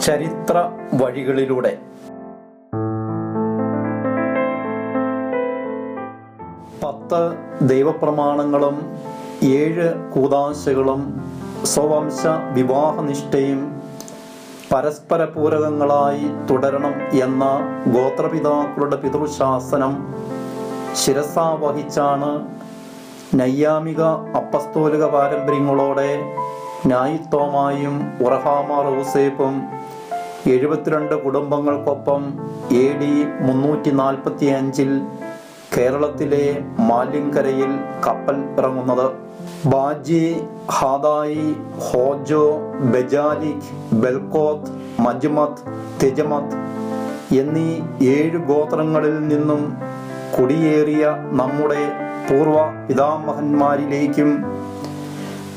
ചരിത്ര വഴികളിലൂടെ. പത്ത് ദൈവപ്രമാണങ്ങളും ഏഴ് കൂതാശകളും സ്വവംശ വിവാഹനിഷ്ഠയും പരസ്പര പൂരകങ്ങളായി തുടരണം എന്ന ഗോത്രപിതാക്കളുടെ പിതൃശാസനം ശിരസാവഹിച്ചാണ് നയ്യാമിക അപ്പസ്തോലിക പാരമ്പര്യങ്ങളോടെ നായിത്തോമായും ഉറഹാമ റൂസേപ്പും എഴുപത്തിരണ്ട് കുടുംബങ്ങൾക്കൊപ്പം എ ഡി മുന്നൂറ്റി നാൽപ്പത്തി അഞ്ചിൽ കേരളത്തിലെ മാലിങ്കരയിൽ കപ്പൽ ഇറങ്ങുന്നത്. ബാജി ഹാദായി ഹോജോ ബജാലിക് ബെൽകോത്ത് മജ്മത് തെജമത്ത് എന്നീ ഏഴ് ഗോത്രങ്ങളിൽ നിന്നും കുടിയേറിയ നമ്മുടെ പൂർവ പിതാമഹന്മാരിലേക്കും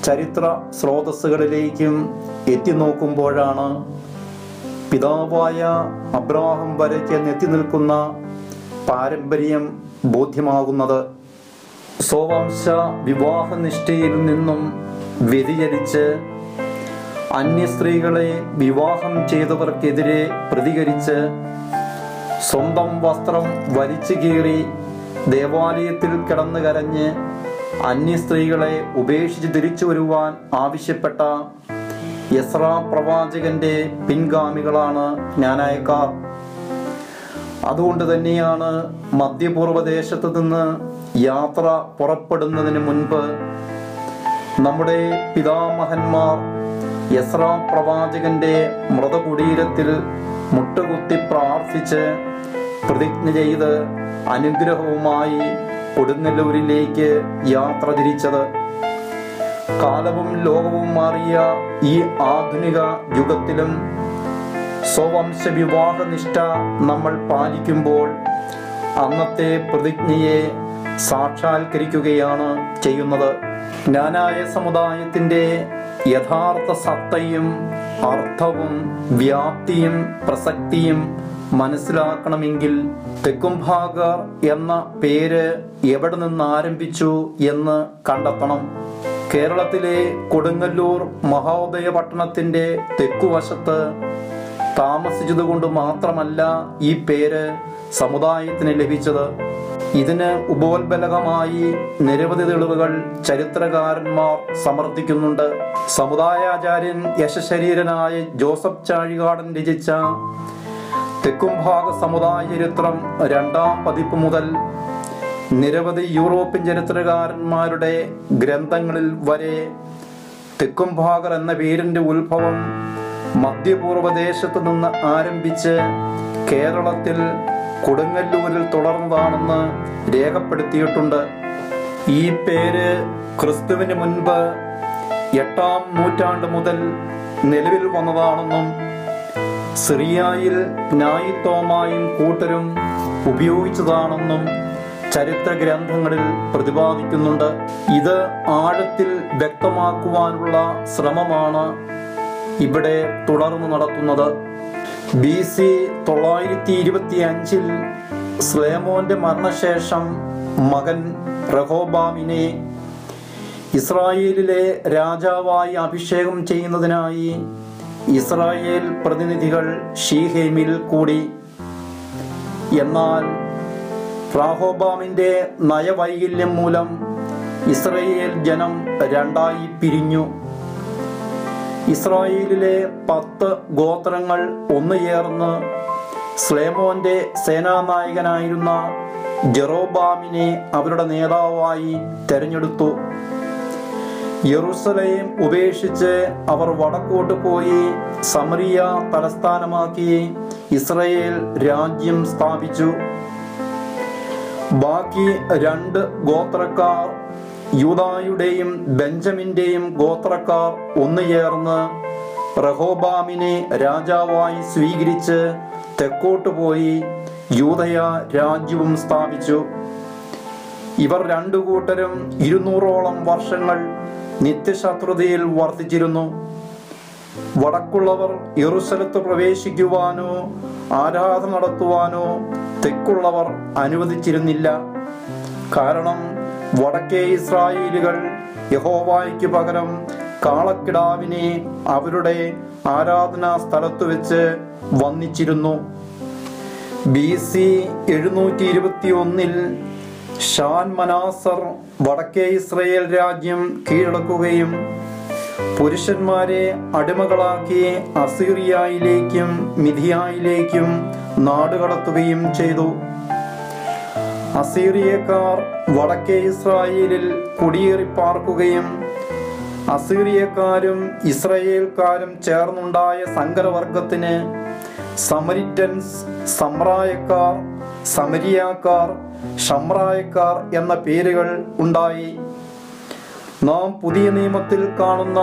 ചരിത്ര സ്രോതസ്സുകളിലേക്കും എത്തി എത്തിനോക്കുമ്പോഴാണ് പിതാവായ അബ്രാഹം വരയ്ക്ക് നെത്തി നിൽക്കുന്ന പാരമ്പര്യം ബോധ്യമാകുന്നത്. സ്വവംശ വിവാഹനിഷ്ഠയിൽ നിന്നും വ്യതിചരിച്ച് അന്യ സ്ത്രീകളെ വിവാഹം ചെയ്തവർക്കെതിരെ പ്രതികരിച്ച് സ്വന്തം വസ്ത്രം വലിച്ചു കീറി ദേവാലയത്തിൽ കിടന്നു കരഞ്ഞ് അന്യ സ്ത്രീകളെ ഉപേക്ഷിച്ച് തിരിച്ചു വരുവാൻ ആവശ്യപ്പെട്ട യസ്ര പ്രവാചകന്റെ പിൻഗാമികളാണ് ജ്ഞാനായക്കാർ അതുകൊണ്ട് തന്നെയാണ് മധ്യപൂർവദേശത്ത് നിന്ന് യാത്ര പുറപ്പെടുന്നതിന് മുൻപ് നമ്മുടെ പിതാമഹന്മാർ യസ്രാ പ്രവാചകന്റെ മൃതകുടീരത്തിൽ മുട്ടുകുത്തി പ്രാർത്ഥിച്ച് പ്രതിജ്ഞ ചെയ്ത് അനുഗ്രഹവുമായി കൊടുങ്ങല്ലൂരിലേക്ക് യാത്ര തിരിച്ചത്. കാലവും ലോകവും മാറിയ ഈ ആധുനിക യുഗത്തിലും സ്വവംശ വിവാഹ നിഷ്ഠ നമ്മൾ പാലിക്കുമ്പോൾ അന്നത്തെ പ്രതിജ്ഞയെ സാക്ഷാത്കരിക്കുകയാണ് ചെയ്യുന്നത്. ജ്ഞാനായ സമുദായത്തിന്റെ യഥാർത്ഥ സത്തയും അർത്ഥവും വ്യാപ്തിയും പ്രസക്തിയും മനസ്സിലാക്കണമെങ്കിൽ തെക്കുംഭാഗർ എന്ന പേര് എവിടെ നിന്ന് ആരംഭിച്ചു എന്ന് കണ്ടെത്തണം. കേരളത്തിലെ കൊടുങ്ങല്ലൂർ മഹോദയ പട്ടണത്തിന്റെ തെക്കുവശത്ത് താമസിച്ചതുകൊണ്ട് മാത്രമല്ല ഈ പേര് സമുദായത്തിന് ലഭിച്ചത്. ഇതിന് ഉപോത്ബലകമായി നിരവധി തെളിവുകൾ ചരിത്രകാരന്മാർ സമർത്ഥിക്കുന്നുണ്ട്. സമുദായാചാര്യൻ യശശരീരനായ ജോസഫ് ചാഴികാടൻ രചിച്ച തെക്കുംഭാഗ സമുദായ ചരിത്രം രണ്ടാം പതിപ്പ് മുതൽ നിരവധി യൂറോപ്യൻ ചരിത്രകാരന്മാരുടെ ഗ്രന്ഥങ്ങളിൽ വരെ തെക്കുംഭാഗർ എന്ന പേരിന്റെ ഉത്ഭവം മധ്യപൂർവദേശത്ത് നിന്ന് ആരംഭിച്ച് കേരളത്തിൽ കൊടുങ്ങല്ലൂരിൽ തുടർന്നതാണെന്ന് രേഖപ്പെടുത്തിയിട്ടുണ്ട്. ഈ പേര് ക്രിസ്തുവിന് മുൻപ് എട്ടാം നൂറ്റാണ്ട് മുതൽ നിലവിൽ വന്നതാണെന്നും സിറിയായിൽ നായിത്തോമായും കൂട്ടരും ഉപയോഗിച്ചതാണെന്നും ചരിത്ര ഗ്രന്ഥങ്ങളിൽ പ്രതിപാദിക്കുന്നുണ്ട്. ഇത് ആഴത്തിൽ വ്യക്തമാക്കുവാനുള്ള ശ്രമമാണ് ഇവിടെ തുടർന്ന് നടത്തുന്നത്. ബി സി തൊള്ളായിരത്തി ഇരുപത്തി അഞ്ചിൽ സ്ലേമോന്റെ മരണശേഷം മകൻ റഹോബാമിനെ ഇസ്രായേലിലെ രാജാവായി അഭിഷേകം ചെയ്യുന്നതിനായി ഇസ്രായേൽ പ്രതിനിധികൾ ഷീഹേമിൽ കൂടി. എന്നാൽ റാഹോബാമിന്റെ നയവൈകല്യം മൂലം ഇസ്രയേൽ ജനം രണ്ടായി പിരിഞ്ഞു. ഇസ്രായേലിലെ പത്ത് ഗോത്രങ്ങൾ ഒന്നു ചേർന്ന് സ്ലേമോന്റെ സേനാനായകനായിരുന്ന ജെറോബാമിനെ അവരുടെ നേതാവായി തെരഞ്ഞെടുത്തു. യെറുസലേം ഉപേക്ഷിച്ച് അവർ വടക്കോട്ട് പോയി സമറിയ തലസ്ഥാനമാക്കി ഇസ്രയേൽ രാജ്യം സ്ഥാപിച്ചു. ബാക്കി രണ്ട് ഗോത്രക്കാർ യൂദായുടെയും ബെഞ്ചമിന്റെയും ഗോത്രക്കാർ ഒന്നു ചേർന്ന് റഹോബാമിനെ രാജാവായി സ്വീകരിച്ച് തെക്കോട്ട് പോയി യൂതയ രാജ്യവും സ്ഥാപിച്ചു. ഇവർ രണ്ടു കൂട്ടരും ഇരുന്നൂറോളം വർഷങ്ങൾ നിത്യശത്രുതയിൽ വർദ്ധിച്ചിരുന്നു വടക്കുള്ളവർ ഇറുസലത്ത് പ്രവേശിക്കുവാനോ ആരാധന നടത്തുവാനോ തെക്കുള്ളവർ അനുവദിച്ചിരുന്നില്ല. കാരണം വടക്കേ ഇസ്രായേലുകൾ യഹോവായ്ക്ക് പകരം കാളക്കിടാവിനെ അവരുടെ ആരാധനാ സ്ഥലത്തു വെച്ച് വന്നിച്ചിരുന്നു ബി സി എഴുന്നൂറ്റി ഇരുപത്തി ഒന്നിൽ ഷാൻ മനാസർ വടക്കേ ഇസ്രയേൽ രാജ്യം കീഴടക്കുകയും പുരുഷന്മാരെ അടിമകളാക്കി അസീറിയയിലേക്കും മിഥിയായിലേക്കും നാടുകടത്തുകയും ചെയ്തു. അസീറിയക്കാർ വടക്കേ ഇസ്രായേലിൽ കുടിയേറി പാർക്കുകയും അസീറിയക്കാരും ഇസ്രയേൽക്കാരും ചേർന്നുണ്ടായ സങ്കരവർഗത്തിന് സമരിറ്റൻസ് സമ്രായക്കാർ സമരിയാക്കാർ ഷമ്രായക്കാർ എന്ന പേരുകൾ ഉണ്ടായി. നാം പുതിയ നിയമത്തിൽ കാണുന്ന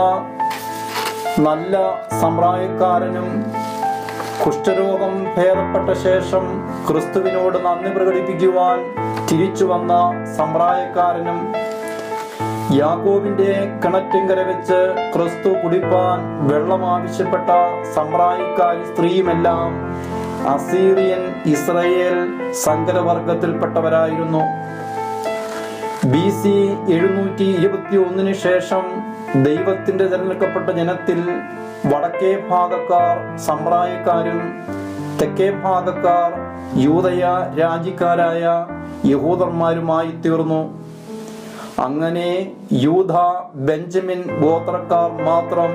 നല്ല സമ്രായക്കാരനും കുഷ്ഠരോഗം ഭേദപ്പെട്ട ശേഷം ക്രിസ്തുവിനോട് നന്ദി പ്രകടിപ്പിക്കുവാൻ തിരിച്ചു വന്ന സമ്പ്രായക്കാരനും യാക്കോബിന്റെ കിണറ്റിങ്കര വെച്ച് ക്രിസ്തു കുടിപ്പാൻ വെള്ളം ആവശ്യപ്പെട്ട സമ്പ്രായക്കാരി സ്ത്രീയുമെല്ലാം അസീറിയൻ ഇസ്രയേൽ സങ്കരവർഗത്തിൽപ്പെട്ടവരായിരുന്നു ബി സി എഴുന്നൂറ്റി ഇരുപത്തി ഒന്നിന് ശേഷം ദൈവത്തിന്റെ തിരഞ്ഞെടുക്കപ്പെട്ട ജനത്തിൽ വടക്കേ ഭാഗക്കാർ സമ്പ്രായക്കാരും തെക്കേ ഭാഗക്കാർ യൂതയ രാജിക്കാരായ യഹൂദന്മാരുമായി തീർന്നു. അങ്ങനെ യൂത ബെഞ്ചമിൻ ഗോത്രക്കാർ മാത്രം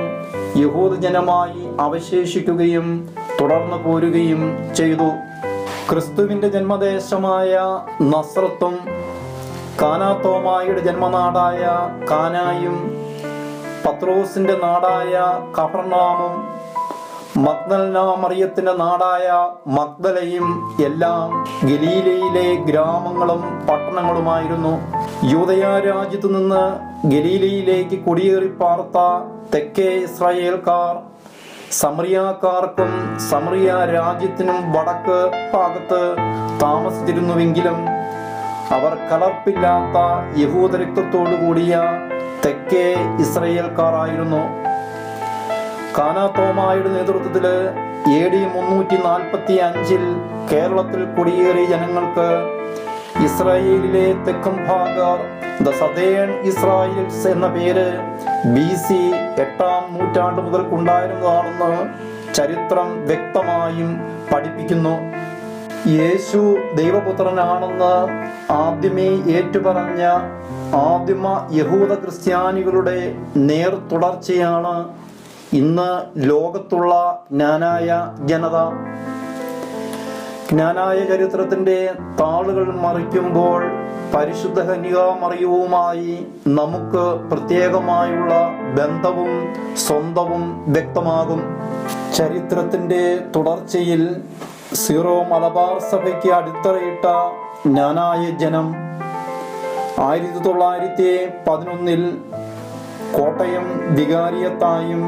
യഹൂദജനമായി അവശേഷിക്കുകയും തുടർന്നു പോരുകയും ചെയ്തു. ക്രിസ്തുവിന്റെ ജന്മദേശമായ നസ്രത്തും കാനാത്തോമായുടെ ജന്മനാടായ കാനായും പത്രോസിന്റെ നാടായ കഫർനാമും മഗ്ദലന മറിയത്തിന്റെ നാടായ മഗ്ദലയും എല്ലാം ഗലീലയിലെ ഗ്രാമങ്ങളും പട്ടണങ്ങളുമായിരുന്നു. യൂതയ രാജ്യത്തു നിന്ന് ഗലീലയിലേക്ക് കുടിയേറി പാർത്ത തെക്കേ ഇസ്രായേൽക്കാർ സമറിയാക്കാർക്കും സമറിയ രാജ്യത്തിനും വടക്ക് ഭാഗത്ത് താമസിച്ചിരുന്നുവെങ്കിലും അവർ കലർപ്പില്ലാത്ത യഹൂദരക്തത്തോടു കൂടിയ തെക്കേ ഇസ്രയേൽക്കാരായിരുന്നു. കാനാത്തോമായുടെ നേതൃത്വത്തിൽ എ ഡി മുന്നൂറ്റി നാൽപ്പത്തി അഞ്ചിൽ കേരളത്തിൽ കുടിയേറിയ ജനങ്ങൾക്ക് ഇസ്രായേലിലെ തെക്കും ഭാഗർ ദ സദേൺ ഇസ്രായേൽസ് എന്ന പേര് ബി സി എട്ടാം നൂറ്റാണ്ട് മുതൽക്കുണ്ടായിരുന്നതാണെന്ന് ചരിത്രം വ്യക്തമായും പഠിപ്പിക്കുന്നു. യേശു ദൈവപുത്രനാണെന്ന് ആദ്യമേ ഏറ്റുപറഞ്ഞ ആദിമ യഹൂദ ക്രിസ്ത്യാനികളുടെ നേർ തുടർച്ചയാണ് ഇന്ന് ലോകത്തുള്ള ജ്ഞാനായ ജനത. ജ്ഞാനായ ചരിത്രത്തിന്റെ താളുകൾ മറിക്കുമ്പോൾ പരിശുദ്ധ കന്യകാമറിയവുമായി നമുക്ക് പ്രത്യേകമായുള്ള ബന്ധവും സ്വന്തവും വ്യക്തമാകും. ചരിത്രത്തിന്റെ തുടർച്ചയിൽ സീറോ മലബാർ സഭയ്ക്ക് അടിത്തറയിട്ട ജ്ഞാനായ ജനം ആയിരത്തി തൊള്ളായിരത്തി പതിനൊന്നിൽ കോട്ടയം വികാരിയത്തായും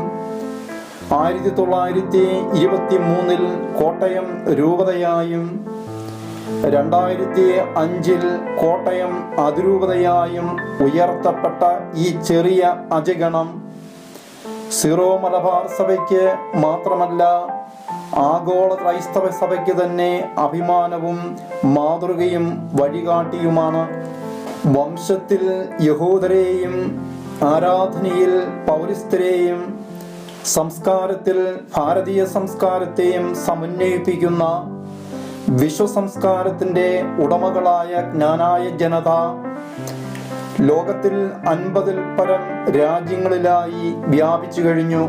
ആയിരത്തി തൊള്ളായിരത്തി ഇരുപത്തി മൂന്നിൽ കോട്ടയം രൂപതയായും രണ്ടായിരത്തി അഞ്ചിൽ കോട്ടയം അതിരൂപതയായും ഉയർത്തപ്പെട്ട ഈ ചെറിയ അജഗണം സിറോ മലബാർ സഭയ്ക്ക് മാത്രമല്ല ആഗോള ക്രൈസ്തവ സഭയ്ക്ക് തന്നെ അഭിമാനവും മാതൃകയും വഴികാട്ടിയുമാണ്. വംശത്തിൽ യഹൂദരെയും ആരാധനയിൽ പൗരസ്ത്യരെയും സംസ്കാരത്തിൽ ഭാരതീയ സംസ്കാരത്തെയും സമന്വയിപ്പിക്കുന്ന വിശ്വസംസ്കാരത്തിന്റെ ഉടമകളായ ജ്ഞാനായ ജനത ലോകത്തിൽ അൻപതിൽ പരം രാജ്യങ്ങളിലായി വ്യാപിച്ചു കഴിഞ്ഞു.